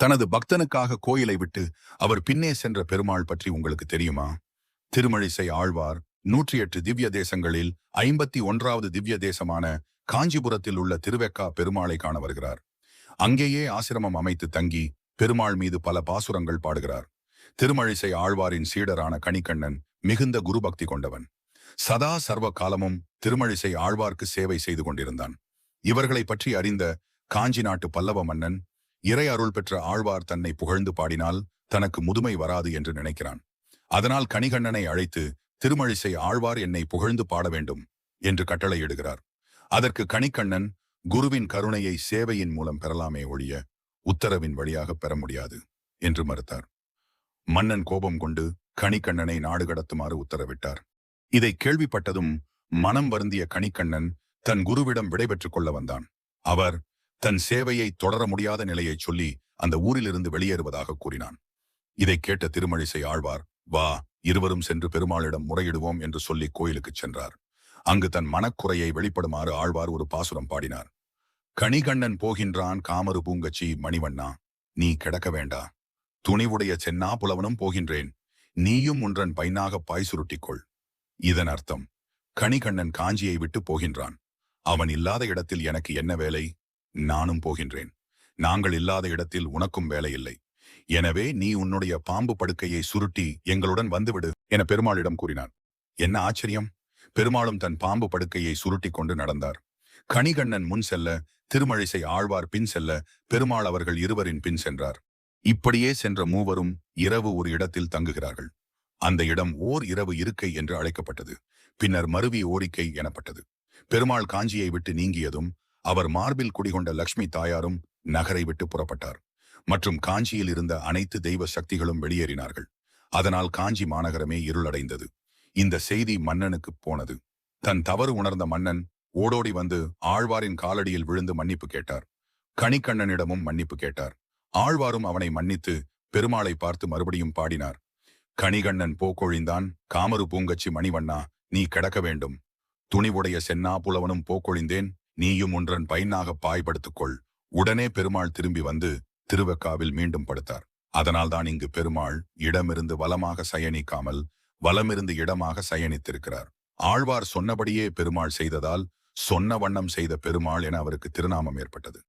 தனது பக்தனுக்காக கோயிலை விட்டு அவர் பின்னே சென்ற பெருமாள் பற்றி உங்களுக்கு தெரியுமா? திருமழிசை ஆழ்வார் நூற்றி எட்டு திவ்ய தேசங்களில் ஐம்பத்தி ஒன்றாவது திவ்ய தேசமான காஞ்சிபுரத்தில் உள்ள திருவெக்கா பெருமாளை காண வருகிறார். அங்கேயே ஆசிரமம் அமைத்து தங்கி பெருமாள் மீது பல பாசுரங்கள் பாடுகிறார். திருமழிசை ஆழ்வாரின் சீடரான கணிக்கண்ணன் மிகுந்த குருபக்தி கொண்டவன். சதா சர்வ காலமும் திருமழிசை ஆழ்வார்க்கு சேவை செய்து கொண்டிருந்தான். இவர்களை பற்றி அறிந்த காஞ்சி நாட்டு பல்லவ மன்னன் இறை அருள் பெற்ற ஆழ்வார் தன்னை புகழ்ந்து பாடினால் தனக்கு முதுமை வராது என்று நினைக்கிறான். அதனால் கணிகண்ணனை அழைத்து திருமழிசை ஆழ்வார் என்னை புகழ்ந்து பாட வேண்டும் என்று கட்டளையிடுகிறார் அதற்கு கணிக்கண்ணன் குருவின் கருணையை சேவையின் மூலம் பெறலாமே ஒழிய உத்தரவின் வழியாக பெற முடியாது என்று மறுத்தார். மன்னன் கோபம் கொண்டு கணிக்கண்ணனை நாடு கடத்துமாறு உத்தரவிட்டார். இதை கேள்விப்பட்டதும் மனம் வருந்திய கணிக்கண்ணன் தன் குருவிடம் விடைபெற்றுக் கொள்ள வந்தான். அவர் தன் சேவையை தொடர முடியாத நிலையைச் சொல்லி அந்த ஊரிலிருந்து வெளியேறுவதாக கூறினான். இதை கேட்ட திருமழிசை ஆழ்வார் வா இருவரும் சென்று பெருமாளிடம் முறையிடுவோம் என்று சொல்லி கோயிலுக்குச் சென்றார். அங்கு தன் மனக்குறையை வெளிப்படுமாறு ஆழ்வார் ஒரு பாசுரம் பாடினார். கணிகண்ணன் போகின்றான் காமரு பூங்கச்சி மணிவண்ணா நீ கிடக்க வேண்டா. துணிவுடைய சென்னா புலவனும் போகின்றேன். நீயும் உன்றன் பைனாக பாய் சுருட்டிக்கொள். இதன் அர்த்தம் கணிகண்ணன் காஞ்சியை விட்டு போகின்றான். அவன் இல்லாத இடத்தில் எனக்கு என்ன வேலை? நானும் போகின்றேன். நாங்கள் இல்லாத இடத்தில் உனக்கும் வேலை இல்லை எனவே நீ உன்னுடைய பாம்பு படுக்கையை சுருட்டி எங்களுடன் வந்துவிடு என பெருமாளிடம் கூறினான். என்ன ஆச்சரியம்? பெருமாளும் தன் பாம்பு படுக்கையை சுருட்டி கொண்டு நடந்தார். கணிகண்ணன் முன் செல்ல திருமழிசை ஆழ்வார் பின் செல்ல பெருமாள் அவர்கள் இருவரின் பின் சென்றார். இப்படியே சென்ற மூவரும் இரவு ஒரு இடத்தில் தங்குகிறார்கள். அந்த இடம் ஓர் இரவு இருக்கை என்று அழைக்கப்பட்டது. பின்னர் மருவி ஓரிக்கை எனப்பட்டது. பெருமாள் காஞ்சியை விட்டு நீங்கியதும் அவர் மார்பில் குடிகொண்ட லக்ஷ்மி தாயாரும் நகரை விட்டு புறப்பட்டார். மற்றும் காஞ்சியில் இருந்த அனைத்து தெய்வ சக்திகளும் வெளியேறினார்கள். அதனால் காஞ்சி மாநகரமே இருளடைந்தது. இந்த செய்தி மன்னனுக்கு போனது. தன் தவறு உணர்ந்த மன்னன் ஓடோடி வந்து ஆழ்வாரின் காலடியில் விழுந்து மன்னிப்பு கேட்டார். கணிக்கண்ணனிடமும் மன்னிப்பு கேட்டார். ஆழ்வாரும் அவனை மன்னித்து பெருமாளை பார்த்து மறுபடியும் பாடினார். கணிகண்ணன் போக்கொழிந்தான். காமரு பூங்கச்சி மணிவண்ணா நீ கிடக்க வேண்டும். துணிவுடைய சென்னா புலவனும் போக்கொழிந்தேன். நீயும் ஒன்றன் பையனாக பாய்படுத்துக்கொள். உடனே பெருமாள் திரும்பி வந்து திருவக்காவில் மீண்டும் படுத்தார். அதனால்தான் இங்கு பெருமாள் இடமிருந்து வலமாக சயனிக்காமல் வலமிருந்து இடமாக சயனித்திருக்கிறார். ஆழ்வார் சொன்னபடியே பெருமாள் செய்ததால் சொன்ன வண்ணம் செய்த பெருமாள் என அவருக்கு திருநாமம் ஏற்பட்டது.